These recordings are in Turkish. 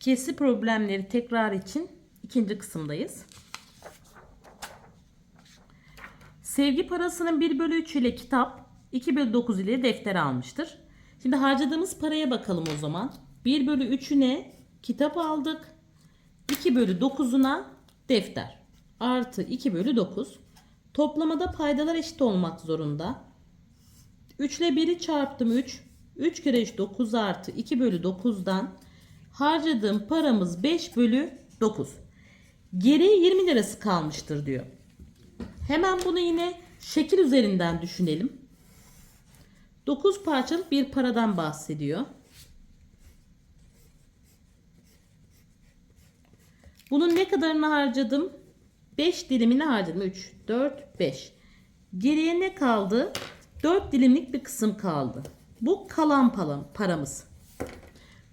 Kesi problemleri tekrar için ikinci kısımdayız. Sevgi parasının 1 bölü 3 ile kitap, 2 bölü 9 ile defter almıştır. Şimdi harcadığımız paraya bakalım o zaman. 1 bölü 3'üne kitap aldık. 2 bölü 9'una defter. Artı 2 bölü 9. Toplamada paydalar eşit olmak zorunda. 3 ile 1'i çarptım 3. 3 kere 3 9 artı 2 bölü 9'dan harcadığım paramız 5 bölü 9. Geriye 20 lirası kalmıştır diyor. Hemen bunu yine şekil üzerinden düşünelim. 9 parçalık bir paradan bahsediyor. Bunun ne kadarını harcadım? 5 dilimini harcadım. 3, 4, 5. Geriye ne kaldı? 4 dilimlik bir kısım kaldı. Bu kalan param- paramız.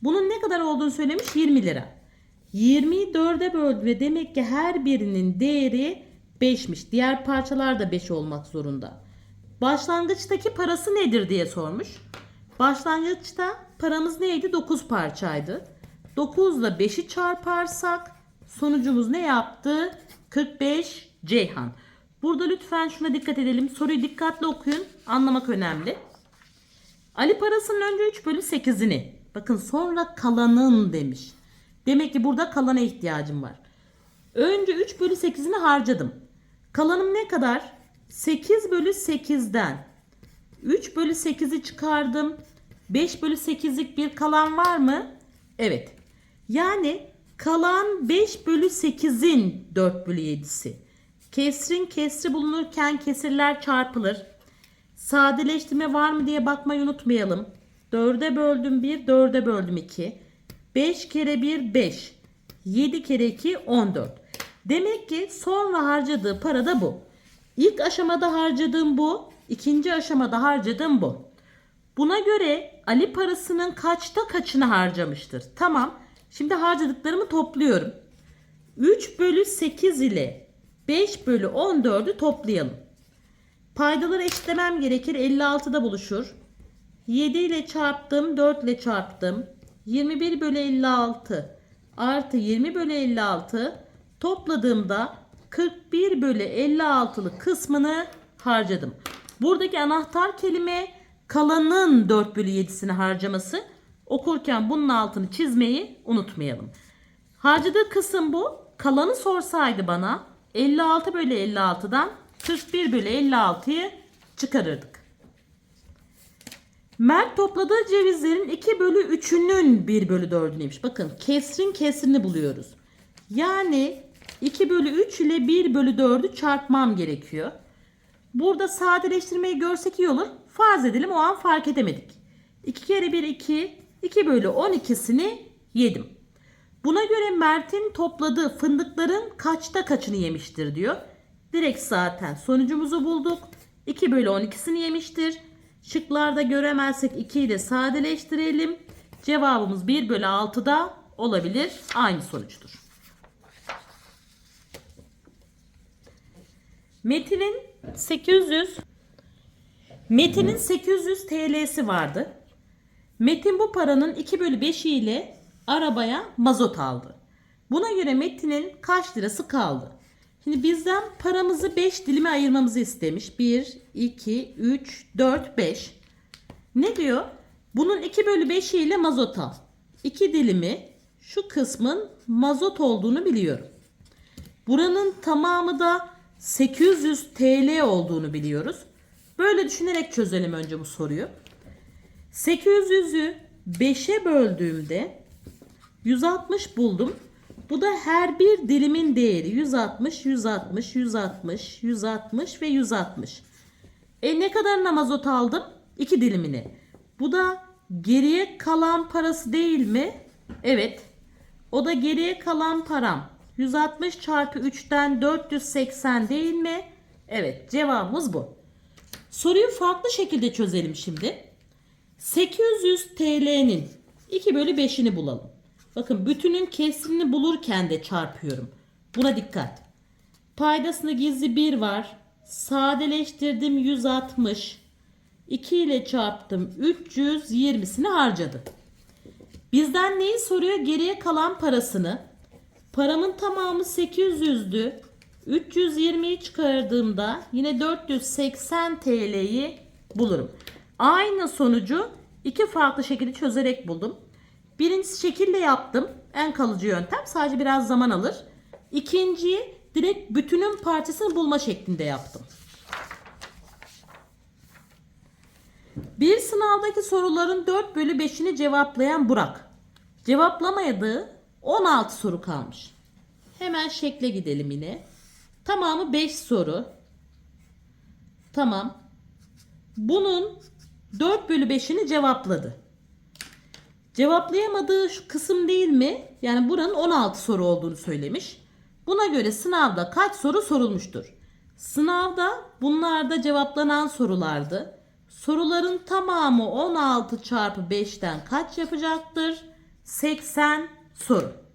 Bunun ne kadar olduğunu söylemiş 20 lira. 20'yi 4'e böldü ve demek ki her birinin değeri 5'miş. Diğer parçalar da 5 olmak zorunda. Başlangıçtaki parası nedir diye sormuş. Başlangıçta paramız neydi? 9 parçaydı. 9 ile 5'i çarparsak sonucumuz ne yaptı? 45 Ceyhan. Burada lütfen şuna dikkat edelim. Soruyu dikkatli okuyun. Anlamak önemli. Ali parasının önce 3 bölü 8'ini. Bakın sonra kalanın demiş. Demek ki burada kalana ihtiyacım var. Önce 3 bölü 8'ini harcadım. Kalanım ne kadar? 8 bölü 8'den 3 bölü 8'i çıkardım. 5 bölü 8'lik bir kalan var mı? Evet. Yani kalan 5 bölü 8'in 4 bölü 7'si. Kesrin kesri bulunurken kesirler çarpılır. Sadeleştirme var mı diye bakmayı unutmayalım. 4'e böldüm 1, 4'e böldüm 2. 5 kere 1 5. 7 kere 2 14. Demek ki sonra harcadığı para da bu. İlk aşamada harcadığım bu. ikinci aşamada harcadığım bu. Buna göre Ali parasının kaçta kaçını harcamıştır? Tamam. Şimdi harcadıklarımı topluyorum. 3 bölü 8 ile 5 bölü 14'ü toplayalım. Paydaları eşitlemem gerekir. 56'da buluşur. 7 ile çarptım. 4 ile çarptım. 21 bölü 56 artı 20 bölü 56 topladığımda 41 bölü 56'lık kısmını harcadım. Buradaki anahtar kelime kalanın 4 bölü 7'sini harcaması. Okurken bunun altını çizmeyi unutmayalım. Harcadığı kısım bu. Kalanı sorsaydı bana 56 bölü 56'dan 41 bölü 56'yı çıkarırdık. Mert topladığı cevizlerin 2 bölü 3'ünün 1 bölü 4'üneymiş. Bakın kesrin kesrini buluyoruz. Yani 2 bölü 3 ile 1 bölü 4'ü çarpmam gerekiyor. Burada sadeleştirmeyi görsek iyi olur. Farz edelim o an fark edemedik. 2 kere 1 2, 2 bölü 12'sini yedim. Buna göre Mert'in topladığı fındıkların kaçta kaçını yemiştir diyor. Direkt zaten sonucumuzu bulduk. 2 bölü 12'sini yemiştir. Şıklarda göremezsek 2'yi de sadeleştirelim. Cevabımız 1 bölü 6'da olabilir. Aynı sonuçtur. Metin'in 800 Metin'in 800 TL'si vardı. Metin bu paranın 2 bölü 5'i ile arabaya mazot aldı. Buna göre Metin'in kaç lirası kaldı? Şimdi bizden paramızı 5 dilime ayırmamızı istemiş. 1, 2, 3, 4, 5. Ne diyor? Bunun 2 bölü 5'i ile mazot al. 2 dilimi şu kısmın mazot olduğunu biliyorum. Buranın tamamı da 800 TL olduğunu biliyoruz. Böyle düşünerek çözelim önce bu soruyu. 800'ü 5'e böldüğümde 160 buldum. Bu da her bir dilimin değeri 160, 160, 160, 160 ve 160. E ne kadarına mazot aldım? 2 dilimini. Bu da geriye kalan parası değil mi? Evet. O da geriye kalan param. 160 çarpı 3'ten 480 değil mi? Evet cevabımız bu. Soruyu farklı şekilde çözelim şimdi. 800 TL'nin 2 bölü 5'ini bulalım. Bakın bütünün kesrini bulurken de çarpıyorum. Buna dikkat. Paydasında gizli 1 var. Sadeleştirdim 160. 2 ile çarptım 320'sini harcadı. Bizden neyi soruyor? Geriye kalan parasını. Paramın tamamı 800'dü. 320'yi çıkardığımda yine 480 TL'yi bulurum. Aynı sonucu iki farklı şekilde çözerek buldum. Birincisi şekille yaptım. En kalıcı yöntem. Sadece biraz zaman alır. İkinciyi direkt bütünün parçasını bulma şeklinde yaptım. Bir sınavdaki soruların 4 bölü 5'ini cevaplayan Burak. Cevaplamadığı 16 soru kalmış. Hemen şekle gidelim yine. Tamamı 5 soru. Tamam. Bunun 4 bölü 5'ini cevapladı. Cevaplayamadığı şu kısım değil mi? Yani buranın 16 soru olduğunu söylemiş. Buna göre sınavda kaç soru sorulmuştur? Sınavda bunlarda cevaplanan sorulardı. Soruların tamamı 16 çarpı 5'ten kaç yapacaktır? 80 soru.